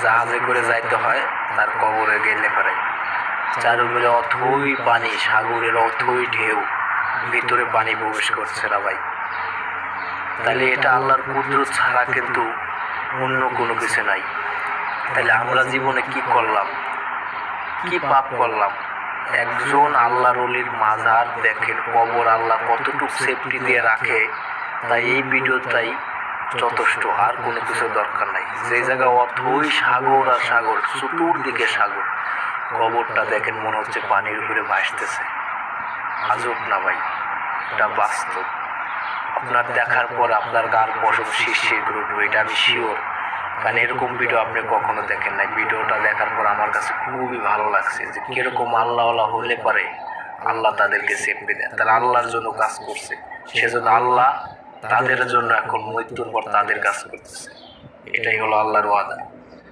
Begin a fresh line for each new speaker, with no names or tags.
জাহাজে করে যাইতে হয়, তার কবরে গেলে পরে। চারুগুলো অথই পানি, সাগরের অথই ঢেউ, ভিতরে পানি প্রবেশ করছে না ভাই। তাহলে এটা আল্লাহর কুদরত ছাড়া কিন্তু অন্য কোনো কিছু নাই। তাহলে আমরা জীবনে কি করলাম? কি পাপ করলাম? একজন আল্লাহর অলির মাজার দেখেন, কবর আল্লাহ কতটুকু সেফটি দিয়ে রাখে, তাই এই ভিডিওটাই যথেষ্ট, আর কোনো কিছু দরকার নাই। যে জায়গা অথই সাগর আর সাগর, চতুর্দিকে সাগর। কবরটা দেখেন মনে হচ্ছে পানির উপরে ভাসতেছে। আজব না ভাই, এটা বাস্তব। আপনার দেখার পর আপনার গার পশম শীর্ষে উঠবে এটা আমি শিওর কারণ এরকম ভিডিও আপনি কখনো দেখেন নাই। ভিডিওটা দেখার পর আমার কাছে খুবই ভালো লাগছে যে কীরকম আল্লাহ আল্লাহ হলে পারে আল্লাহ তাদেরকে সেফটি দেয়। তারা আল্লাহর জন্য কাজ করছে। সেজন্য আল্লাহ তাদের জন্য এখন মৃত্যুর পর তাদের কাজ করতেছে। এটাই হলো আল্লাহর ওয়াদা।